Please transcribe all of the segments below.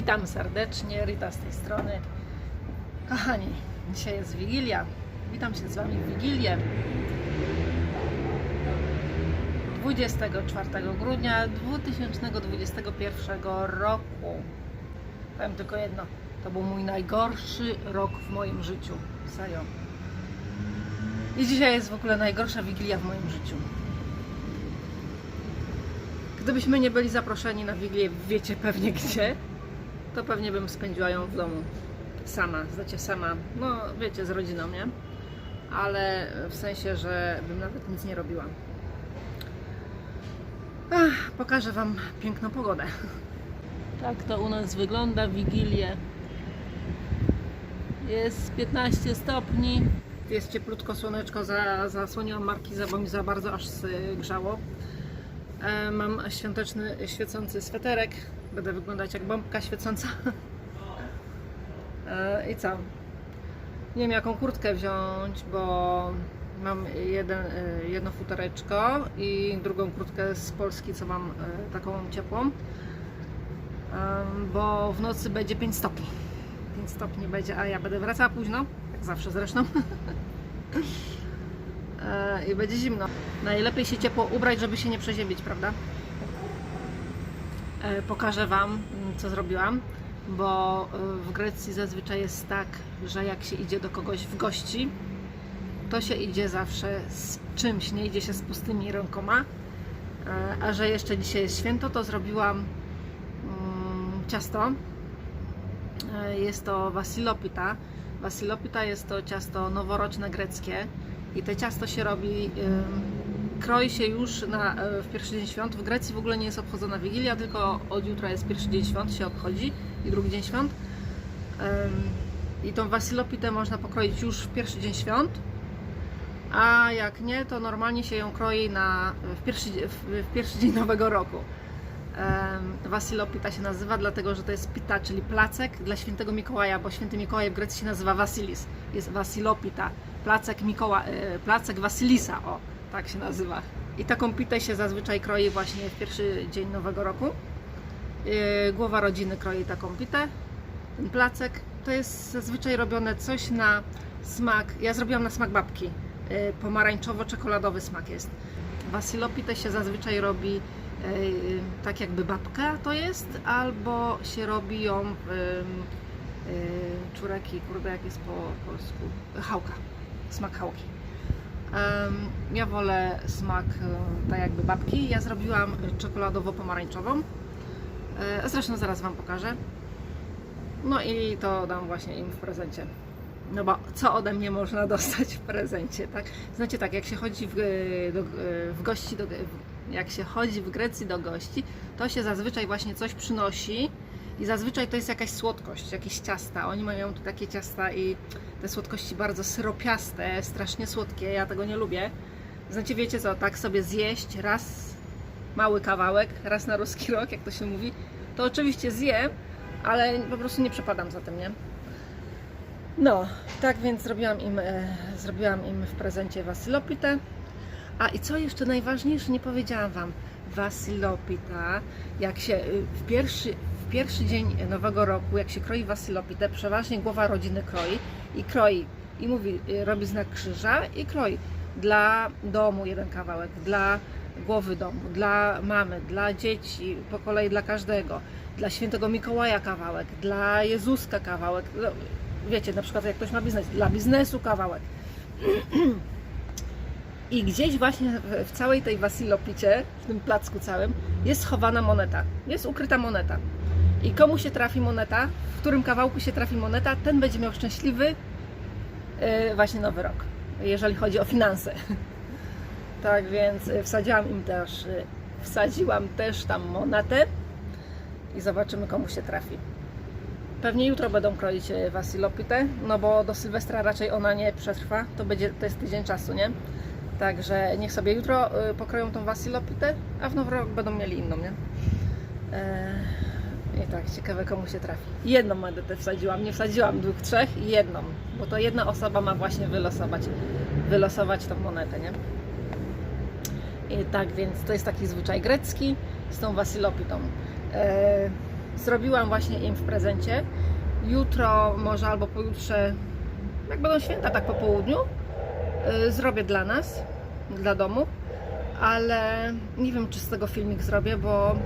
Witam serdecznie, Rita z tej strony. Kochani, dzisiaj jest Wigilia. Witam się z Wami w Wigilię. 24 grudnia 2021 roku. Powiem tylko jedno. To był mój najgorszy rok w moim życiu. Serio. I dzisiaj jest w ogóle najgorsza Wigilia w moim życiu. Gdybyśmy nie byli zaproszeni na Wigilię, wiecie pewnie gdzie, to pewnie bym spędziła ją w domu. Sama, znacie sama, no wiecie, z rodziną, nie? Ale w sensie, że bym nawet nic nie robiła. Ach, pokażę Wam piękną pogodę. Tak to u nas wygląda Wigilię. Jest 15 stopni. Jest cieplutko, słoneczko za, zasłoniłam markizę, bo mi za bardzo aż grzało. E, Mam świąteczny, świecący sweterek. Będę wyglądać jak bombka świecąca. E, I co? Nie wiem jaką kurtkę wziąć, bo mam jeden, e, jedno futereczko i drugą kurtkę z Polski, co mam taką ciepłą. Bo w nocy będzie 5 stopni. 5 stopni będzie, a ja będę wracała późno, jak zawsze zresztą. I będzie zimno. Najlepiej się ciepło ubrać, żeby się nie przeziębić, prawda? E, Pokażę Wam, mm, co zrobiłam, bo e, w Grecji zazwyczaj jest tak, że jak się idzie do kogoś w gości, to się idzie zawsze z czymś, nie idzie się z pustymi rękoma. E, A że jeszcze dzisiaj jest święto, to zrobiłam mm, ciasto. E, Jest to wasilopita. Wasilopita jest to ciasto noworoczne greckie i te ciasto się robi, kroi się już na, e, w pierwszy dzień świąt. W Grecji w ogóle nie jest obchodzona Wigilia, tylko od jutra jest pierwszy dzień świąt, się obchodzi i drugi dzień świąt. I tą wasilopitę można pokroić już w pierwszy dzień świąt, a jak nie, to normalnie się ją kroi na, w, pierwszy, w, w pierwszy dzień nowego roku. Wasilopita się nazywa, dlatego że to jest pita, czyli placek dla świętego Mikołaja, bo święty Mikołaj w Grecji się nazywa Vasilis. Jest Vasilopita, placek, Mikoła, e, placek Vasilisa, o, tak się nazywa. I taką pitę się zazwyczaj kroi właśnie w pierwszy dzień nowego roku. E, Głowa rodziny kroi taką pitę. Ten placek to jest zazwyczaj robione coś na smak, ja zrobiłam na smak babki. E, Pomarańczowo-czekoladowy smak jest. Wasilopitę się zazwyczaj robi e, tak jakby babka to jest, albo się robi ją w e, czureki, kurde jak jest po polsku, chałka, smak chałki. Ja wolę smak e, tak jakby babki. Ja zrobiłam czekoladowo-pomarańczową. E, Zresztą zaraz Wam pokażę. No i to dam właśnie im w prezencie. No bo co ode mnie można dostać w prezencie, tak? Znacie tak, jak się chodzi w, e, do, w gości, do, jak się chodzi w Grecji do gości, to się zazwyczaj właśnie coś przynosi i zazwyczaj to jest jakaś słodkość, jakieś ciasta. Oni mają tu takie ciasta i te słodkości bardzo syropiaste, strasznie słodkie, ja tego nie lubię. Znacie, wiecie co, tak sobie zjeść raz mały kawałek, raz na ruski rok, jak to się mówi, to oczywiście zjem, ale po prostu nie przepadam za tym, nie? No, tak więc zrobiłam im, e, zrobiłam im w prezencie wasylopitę. A i co jeszcze najważniejsze, nie powiedziałam Wam. Wasylopita, jak się y, w pierwszy, pierwszy dzień nowego roku, jak się kroi wasylopitę, przeważnie głowa rodziny kroi i kroi i mówi, y, robi znak krzyża i kroi dla domu jeden kawałek, dla głowy domu, dla mamy, dla dzieci, po kolei dla każdego, dla świętego Mikołaja kawałek, dla Jezuska kawałek. No, wiecie, na przykład jak ktoś ma biznes, dla biznesu kawałek. I gdzieś właśnie w całej tej wasilopicie, w tym placku całym, jest schowana moneta. Jest ukryta moneta. I komu się trafi moneta, w którym kawałku się trafi moneta, ten będzie miał szczęśliwy yy, właśnie nowy rok, jeżeli chodzi o finanse. Tak więc y, wsadziłam im też, y, wsadziłam też tam monetę i zobaczymy komu się trafi. Pewnie jutro będą kroić y, wasilopitę, no bo do Sylwestra raczej ona nie przetrwa, to będzie, to jest tydzień czasu, nie? Także niech sobie jutro y, pokroją tą wasilopitę, a w nowy rok będą mieli inną, nie? Eee, I tak, ciekawe komu się trafi. Jedną monetę wsadziłam, nie wsadziłam dwóch, trzech, jedną, bo to jedna osoba ma właśnie wylosować, wylosować tą monetę, nie? I tak więc to jest taki zwyczaj grecki z tą wasilopitą. E, Zrobiłam właśnie im w prezencie. Jutro, może albo pojutrze, jak będą święta, tak po południu, y, zrobię dla nas, dla domu, ale nie wiem, czy z tego filmik zrobię, bo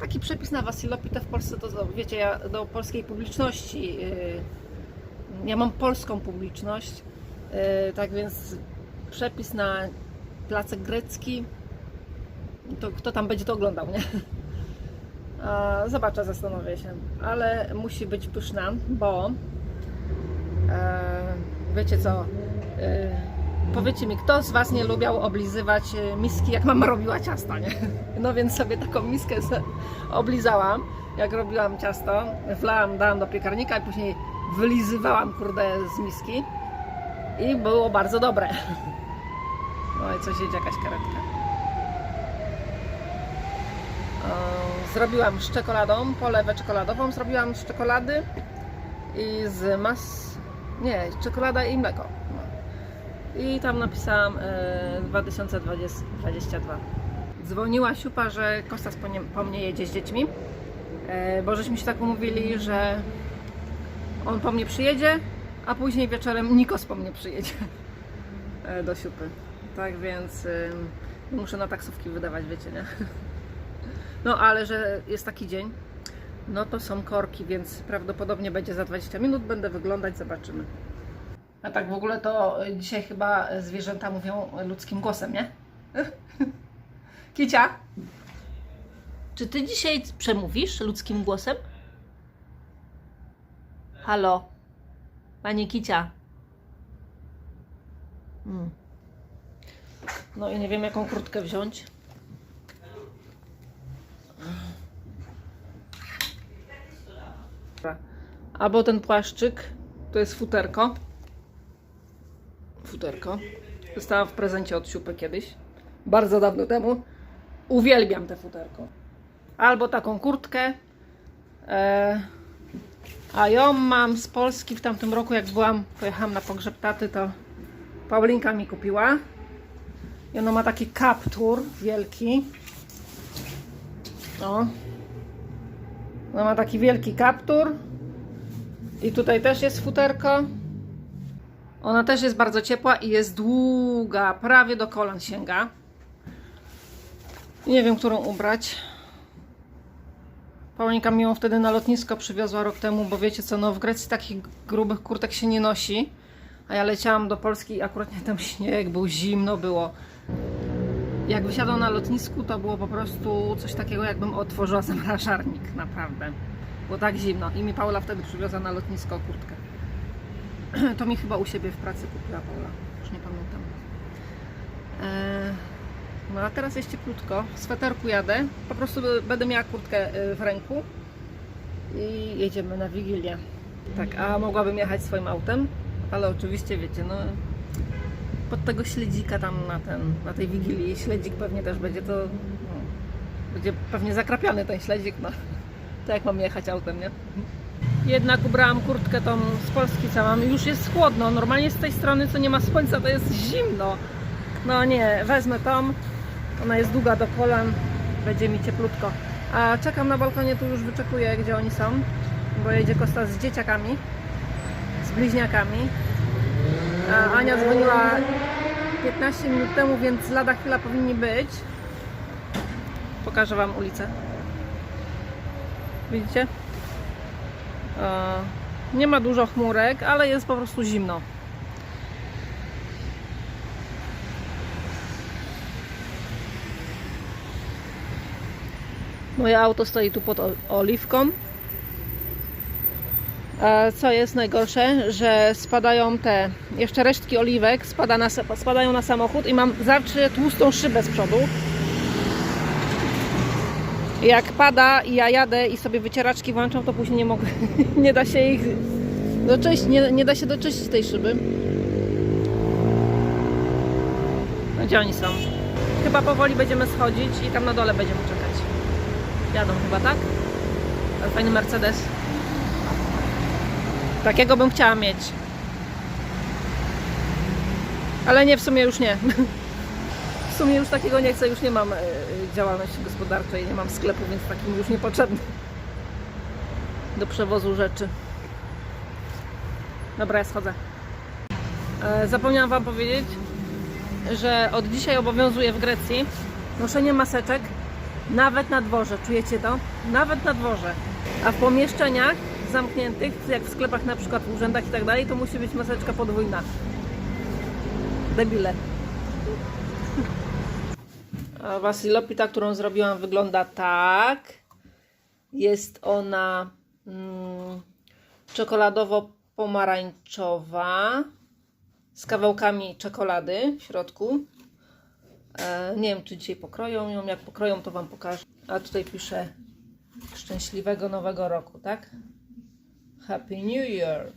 taki przepis na Wasilopitę w Polsce, to to, wiecie, ja do polskiej publiczności, y, ja mam polską publiczność, y, tak więc przepis na placek grecki, to kto tam będzie to oglądał, nie? Zobaczę, zastanowię się, ale musi być pyszna, bo e, wiecie co, e, powiedzcie mi, kto z Was nie lubiał oblizywać e, miski, jak mama robiła ciasta, nie? No więc sobie taką miskę oblizałam, jak robiłam ciasto, wlałam, dałam do piekarnika i później wylizywałam, kurde, z miski i było bardzo dobre. No i coś jedzie jakaś karetka. Zrobiłam z czekoladą, polewę czekoladową, zrobiłam z czekolady i z mas... Nie, czekolada i mleko. I tam napisałam e, 2022. Dzwoniła siupa, że Kostas po, nie, po mnie jedzie z dziećmi, e, bo żeśmy się tak umówili, że on po mnie przyjedzie, a później wieczorem Nikos po mnie przyjedzie e, do siupy. Tak więc y, muszę na taksówki wydawać, wiecie, nie? No ale że jest taki dzień, no to są korki, więc prawdopodobnie będzie za 20 minut, będę wyglądać, zobaczymy. A tak w ogóle to dzisiaj chyba zwierzęta mówią ludzkim głosem, nie? Kicia? Czy ty dzisiaj przemówisz ludzkim głosem? Halo? Pani Kicia? Hmm. No i nie wiem jaką kurtkę wziąć. Albo ten płaszczyk, to jest futerko. Futerko. Dostałam w prezencie od siupy kiedyś. Bardzo dawno temu. Uwielbiam te futerko. Albo taką kurtkę. E, a ją mam z Polski w tamtym roku, jak byłam, pojechałam na pogrzeb taty, to Paulinka mi kupiła. I ona ma taki kaptur wielki. O. Ona ma taki wielki kaptur. I tutaj też jest futerko. Ona też jest bardzo ciepła i jest długa, prawie do kolan sięga. Nie wiem, którą ubrać. Paulinka mi ją wtedy na lotnisko przywiozła rok temu, bo wiecie co, no w Grecji takich grubych kurtek się nie nosi. A ja leciałam do Polski i akurat nie tam śnieg, był zimno było. Jak wysiadłam na lotnisku, to było po prostu coś takiego, jakbym otworzyła zamrażarnik, naprawdę. Było tak zimno. I mi Paula wtedy przywiozła na lotnisko kurtkę. To mi chyba u siebie w pracy kupiła Paula. Już nie pamiętam. Eee, no a teraz jest cieplutko. W sweterku jadę. Po prostu będę miała kurtkę y, w ręku. I jedziemy na Wigilię. Tak, a mogłabym jechać swoim autem, ale oczywiście wiecie, no pod tego śledzika tam na ten, na tej wigilii śledzik pewnie też będzie to no, będzie pewnie zakrapiany ten śledzik, no to jak mam jechać autem, nie? Jednak ubrałam kurtkę tą z Polski co mam, już jest chłodno, normalnie z tej strony co nie ma słońca to jest zimno no nie, wezmę tą ona jest długa do kolan będzie mi cieplutko a czekam na balkonie, tu już wyczekuję gdzie oni są bo jedzie Kosta z dzieciakami z bliźniakami a Ania dzwoniła 15 minut temu, więc lada chwila powinni być. Pokażę Wam ulicę. Widzicie? E, Nie ma dużo chmurek, ale jest po prostu zimno. Moje auto stoi tu pod oliwką. E, Co jest najgorsze, że spadają te jeszcze resztki oliwek, spada na, spadają na samochód i mam zawsze tłustą szybę z przodu. Jak pada i ja jadę i sobie wycieraczki włączam, to później nie mogę, nie da się ich doczyścić, nie, nie da się doczyścić tej szyby. No gdzie oni są? Chyba powoli będziemy schodzić i tam na dole będziemy czekać. Jadą chyba, tak? Fajny Mercedes. Takiego bym chciała mieć. Ale nie, w sumie już nie. W sumie już takiego nie chcę, już nie mam e, działalności gospodarczej, nie mam sklepu, więc takim już niepotrzebny. do przewozu rzeczy. Dobra, ja schodzę. E, zapomniałam Wam powiedzieć, że od dzisiaj obowiązuje w Grecji noszenie maseczek nawet na dworze. Czujecie to? Nawet na dworze. A w pomieszczeniach zamkniętych, jak w sklepach na przykład, w urzędach i tak dalej, to musi być maseczka podwójna. Debile. Wasilopita, którą zrobiłam, wygląda tak. Jest ona mm, czekoladowo-pomarańczowa z kawałkami czekolady w środku. E, nie wiem, czy dzisiaj pokroją ją. Jak pokroją, to Wam pokażę. A tutaj piszę szczęśliwego nowego roku, tak? Happy New Year.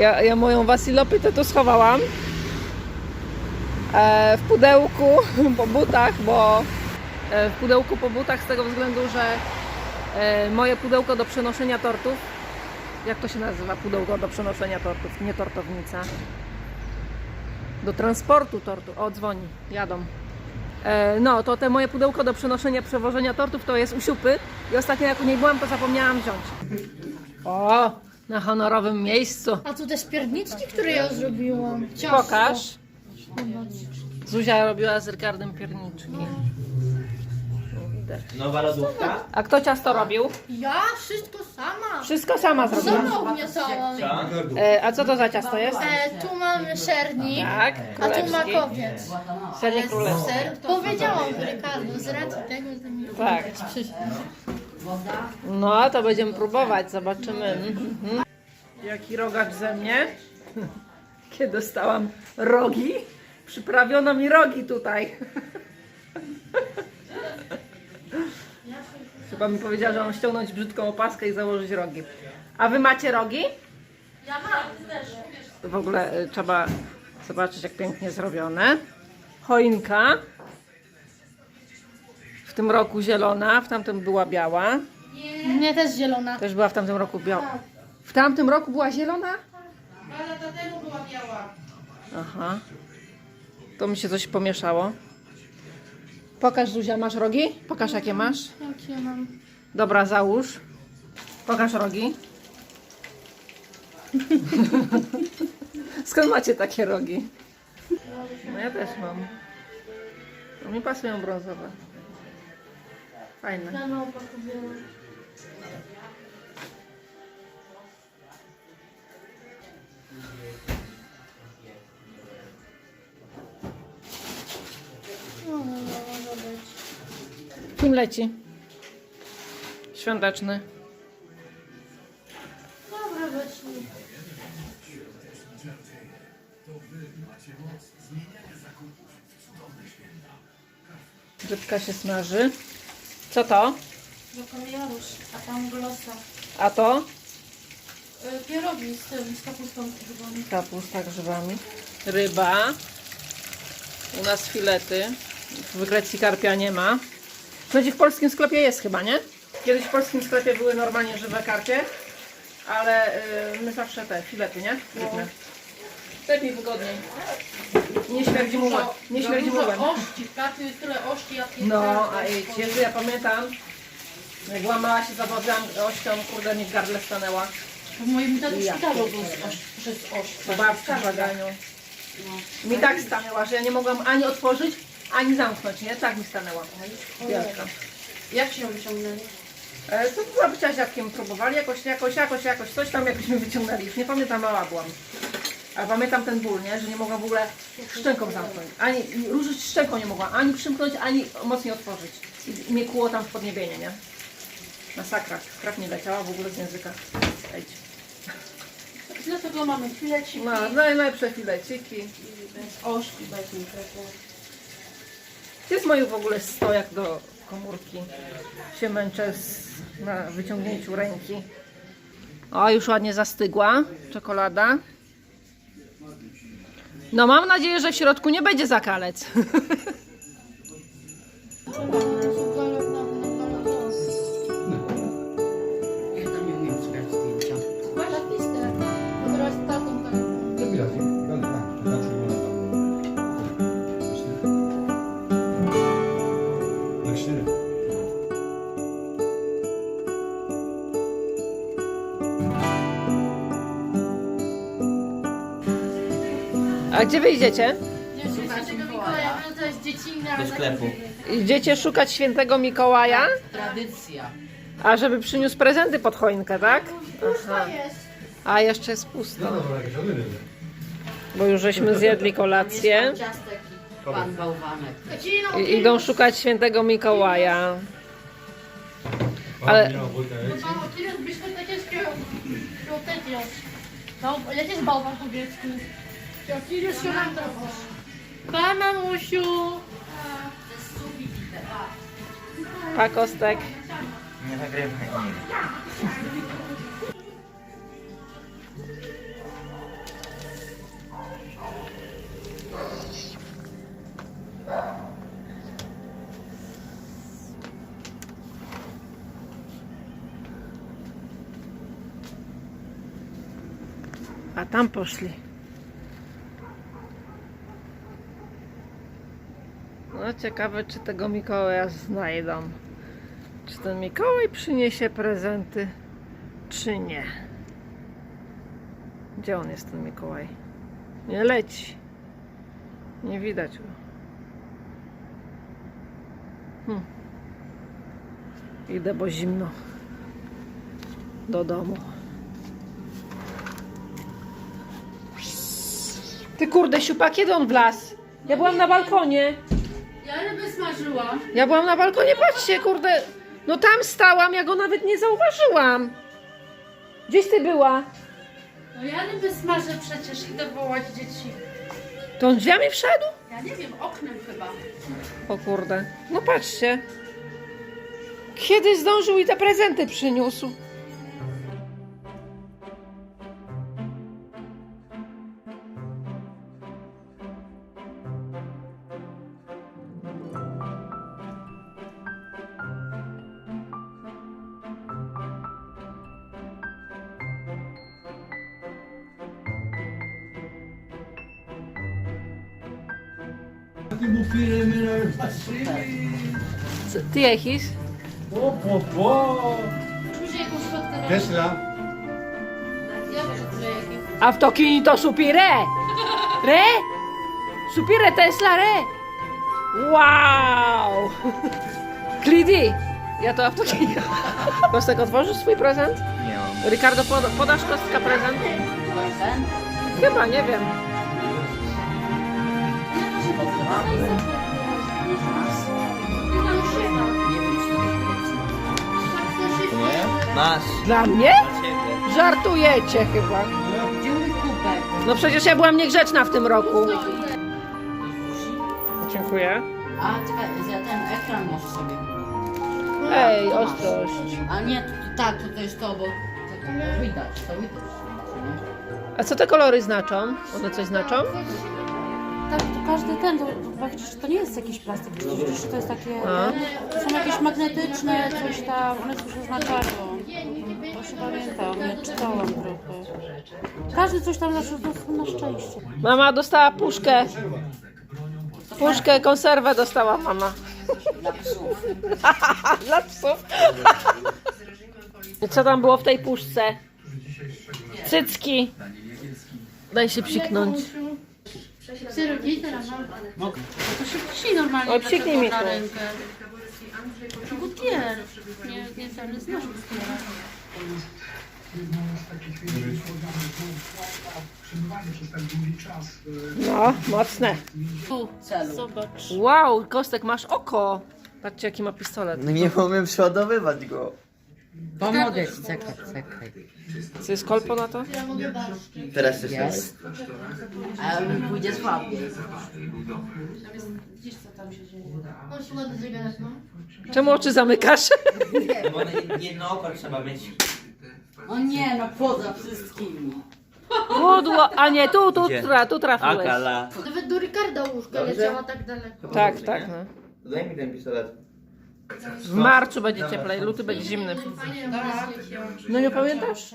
Ja, ja moją wasilopytę tu schowałam w pudełku po butach, bo e, w pudełku po butach z tego względu, że e, moje pudełko do przenoszenia tortów, jak to się nazywa pudełko do przenoszenia tortów, nie tortownica, do transportu tortu, o dzwoni, jadą. E, no, to te moje pudełko do przenoszenia, przewożenia tortów to jest u siupy i ostatnio jak u niej byłam, to zapomniałam wziąć. O, na honorowym miejscu. A tu te spierdniczki, które ja zrobiłam. Ciasto. Pokaż. Zuzia robiła z Rykardem pierniczki. Nowa lodówka? A kto ciasto robił? Ja wszystko sama. Wszystko sama zrobiła. Sama ugniatałam. Co? E, a co to za ciasto jest? E, tu mamy sernik, Tak, a tu królewski. makowiec. Sernik królewski. Ser, powiedziałam Rykardo, z racji tego, że mi Tak. No, to będziemy próbować, zobaczymy. Mhm. Jaki rogacz ze mnie? Kiedy dostałam rogi, przyprawiono mi rogi tutaj. Chyba mi powiedziała, że mam ściągnąć brzydką opaskę i założyć rogi. A wy macie rogi? Ja mam też. W ogóle y, trzeba zobaczyć, jak pięknie zrobione. Choinka. W tym roku zielona, w tamtym była biała. Nie, też zielona. Też była w tamtym roku biała. W tamtym roku była zielona? Ale lata temu była biała. Aha. To mi się coś pomieszało. Pokaż Zuzia, masz rogi? Pokaż jakie masz. Jakie mam? Dobra, załóż. Pokaż rogi. Skąd macie takie rogi? No ja też mam. No mi pasują brązowe. Fajne. Może być. Kim leci? Świąteczny. Dobra, weźmy. Rybka się smaży. Co to? Jarusz, a tam glosa. A to? Y, Pierogi z tym, z kapustą z grzybami. Kapusta grzybami. Ryba. U nas filety. W Grecji karpia nie ma. Będzie w polskim sklepie jest chyba, nie? Kiedyś w polskim sklepie były normalnie żywe karpie, ale y, my zawsze te filety, nie? Rybne. Lepiej wygodniej. Nie śmierdzi mułem. Nie śmierdzi mułem. ości, w jest tyle ości, jak jest No, a. Jezu, ja pamiętam, jak łamała się zawodziłam ością, kurde mi w gardle stanęła. W moim tato Ja. szpitalu był z oś, przez oś. W baganiu. Mi tak stanęła, że ja nie mogłam ani otworzyć, ani zamknąć, nie? Tak mi stanęła. Wielka. Jak się wyciągnęli? E, To była bycia dziadkiem, próbowali jakoś, jakoś, jakoś, jakoś, coś tam jakoś mi wyciągnęli. Już nie pamiętam, mała byłam. A pamiętam ten ból, nie? Że nie mogłam w ogóle szczęką zamknąć. Ani ruszyć szczęką nie mogłam, ani przymknąć, ani mocniej otworzyć. I, i mnie kłuło tam w podniebienie, nie? Masakra. Krew nie leciała w ogóle z języka. Ejdź. Dlatego mamy fileciki, No, najlepsze fileciki. bez oszki, bez mikrofonu. Gdzie jest mój w ogóle stojak do komórki? Się męczę z, na wyciągnięciu ręki. O, już ładnie zastygła czekolada. No mam nadzieję, że w środku nie będzie zakalec. dziecinne, ale Do sklepu. Idziecie szukać świętego Mikołaja? Tradycja. A żeby przyniósł prezenty pod choinkę, tak? Aha. A jeszcze jest pusto, onyny. bo już żeśmy zjedli kolację ciastek i pan bałwanek. i idą szukać świętego Mikołaja. Ale-? Mamo, ty jest byśmy takie świąteczne. No, jakie jest bałwan po grecku? Sirius Jonandropos. Pa, mamusiu. Pa Kostek. Nie nagrywaj mnie. A tam poszli. Ciekawe, czy tego Mikołaja znajdą. Czy ten Mikołaj przyniesie prezenty, czy nie. Gdzie on jest, ten Mikołaj? Nie leci. Nie widać go. Hm. Idę, bo zimno. Do domu. Ty kurde, siupa, kiedy on wlazł? Ja byłam na balkonie. Ja ryby smażyłam. Ja byłam na balkonie, patrzcie, kurde. No tam stałam, ja go nawet nie zauważyłam. Gdzieś ty była? No ja ryby smażę przecież, idę wołać dzieci. To on drzwiami wszedł? Ja nie wiem, oknem chyba. O kurde. No patrzcie. Kiedy zdążył i te prezenty przyniósł? Τι έχεις; Πω πω πω! Τέσσερα! Αυτοκίνητο σου πήρε! ρε! Σου πήρε Τέσλα ρε! Wow! Κλειδί! Για το αυτοκίνητο! Πώς θα κοθώσεις σου present? Ναι, Ρικάρδο, πότε σου κόστηκα present? Δεν πάνε, δεν πάνε. Masz. Dla mnie? Dla ciebie. Żartujecie chyba. Gdzie mój kubek? No przecież ja byłam niegrzeczna w tym roku. Dziękuję. A, czekaj, za ten ekran masz sobie. Ej, ostrość. A nie, tak, to, jest to, bo to, widać, to widać. A co te kolory znaczą? One coś znaczą? Tak, to każdy ten, to, to, nie jest jakiś plastik, to jest takie, A. to są jakieś magnetyczne, coś tam, one coś oznaczają. To się czytałam trochę. Każdy coś tam dostał na szczęście. Mama dostała puszkę. Puszkę, konserwę dostała mama. Dla psów. Dla psów. Co tam było w tej puszce? Cycki. Daj się psiknąć. Teraz, no. To się psi normalnie. O, psiknij mi na tu. rękę. Gutier. Nie, nie, ten znasz Gutiera. No, mocne. Tu, Celu. zobacz. Wow, Kostek, masz oko. Patrzcie, jaki ma pistolet. No nie umiem przeładowywać go. Pomogę ci, czekaj, czekaj. Co jest kolpo na to? Ja mogę barszczyk. Teraz też Jest. A on pójdzie słabiej. Widzisz co tam się dzieje. On się. Czemu oczy zamykasz? Bo jedno oko trzeba mieć. O nie, no poza wszystkimi. Pudło, a nie, tu, tu, Gdzie? tra, tu trafiłeś. Akala. Nawet do Ricarda łóżka Dobrze. leciała tak daleko. Tak, tak. No. Daj mi ten pistolet. W marcu będzie cieplej, luty będzie zimny. Fajnie, tak. No nie pamiętasz?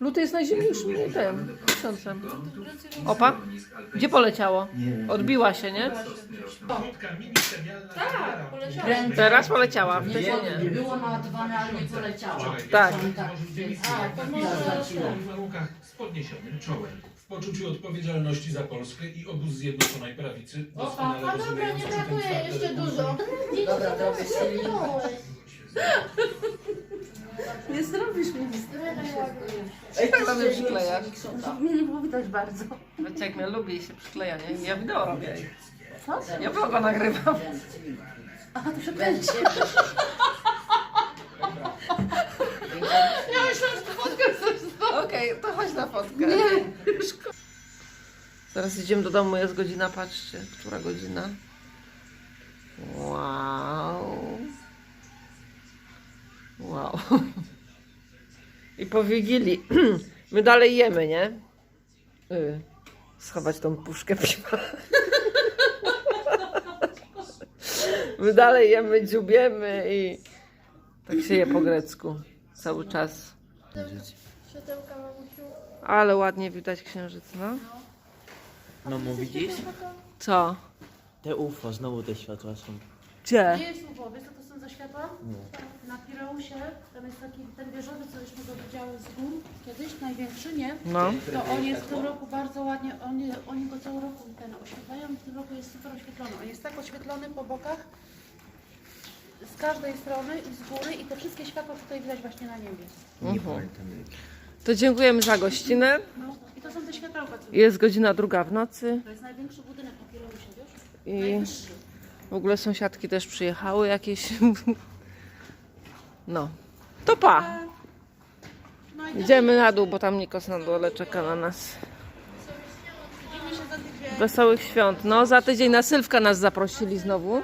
Luty jest najzimniejszym tym miesiącem. Opa, gdzie poleciało? Odbiła się, nie? Prędzej. Teraz poleciała, wcześniej nie. Było naładowane, ale nie poleciało. Tak. Tak, więc A, to może... w warunkach z podniesionym czołem. poczuciu odpowiedzialności za Polskę i obóz Zjednoczonej Prawicy doskonale A dobra, rozumiejący nie ten brakuje jeszcze dużo. Dobra, zrobię silnik. Nie zrobisz mi nic. Ej, Tak mamy przyklejasz. Mnie nie było widać bardzo. Wiecie, jak mnie lubi się przyklejanie. Ja wideo robię. Co? Ja vloga nagrywam. A, to się kręci. Ja myślałam, że to fotkę Okej, to chodź na fotkę. Szko- Zaraz idziemy do domu, jest godzina, patrzcie, która godzina. Wow. Wow. I po Wigilii. My dalej jemy, nie? Y, Schować tą puszkę piwa. My dalej jemy, dziubiemy i tak się je po grecku cały czas. Ale ładnie widać księżyc, no. Mamo, widzisz? Co? Te UFO, znowu te światła są. Gdzie? Nie jest UFO, wiesz co to są za światła? Na Pireusie, tam jest taki ten wieżowiec, co żeśmy go widziały z gór kiedyś, największy, nie? No. To on jest w tym roku bardzo ładnie, oni, oni go cały roku ten oświetlają, w tym roku jest super oświetlony. On jest tak oświetlony po bokach, z każdej strony i z góry i te wszystkie światła tutaj widać właśnie na niebie. Nie pamiętam. To dziękujemy za gościnę. No i to są te światełka, co Jest godzina druga w nocy To jest największy budynek na Pireusie, wiesz? i Najwyższy. W ogóle sąsiadki też przyjechały jakieś. No. To pa. Idziemy na dół, bo tam Nikos na dole czeka na nas. widzimy się za tydzień. Wesołych świąt. No, za tydzień na Sylwka nas zaprosili znowu.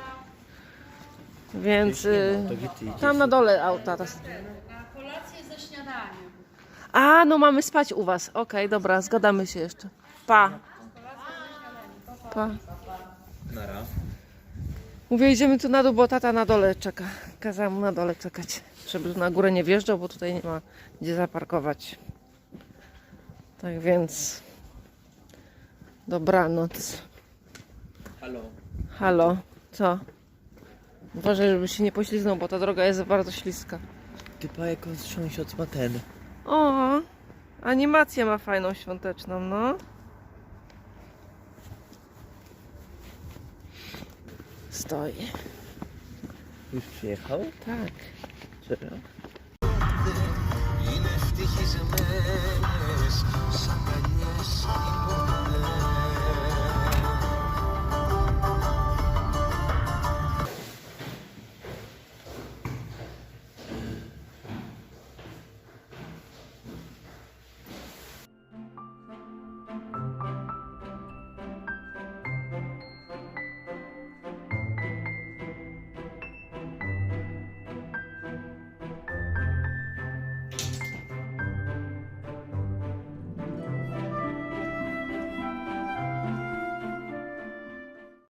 Więc y, tam na dole auta. Na kolację ze śniadaniem. A, no mamy spać u was. Okej, dobra, zgadamy się jeszcze. Pa. Pa. Nara. Mówię, idziemy tu na dół, bo tata na dole czeka. Kazałam mu na dole czekać, żeby na górę nie wjeżdżał, bo tutaj nie ma gdzie zaparkować. Tak więc dobranoc. Halo. Halo, co? Uważaj, żeby się nie pośliznął, bo ta droga jest bardzo śliska. Ty pa, jak on sąsiad ma ten. O, animację ma fajną świąteczną, no. stoi. Już przyjechał? Tak. Serio? Inne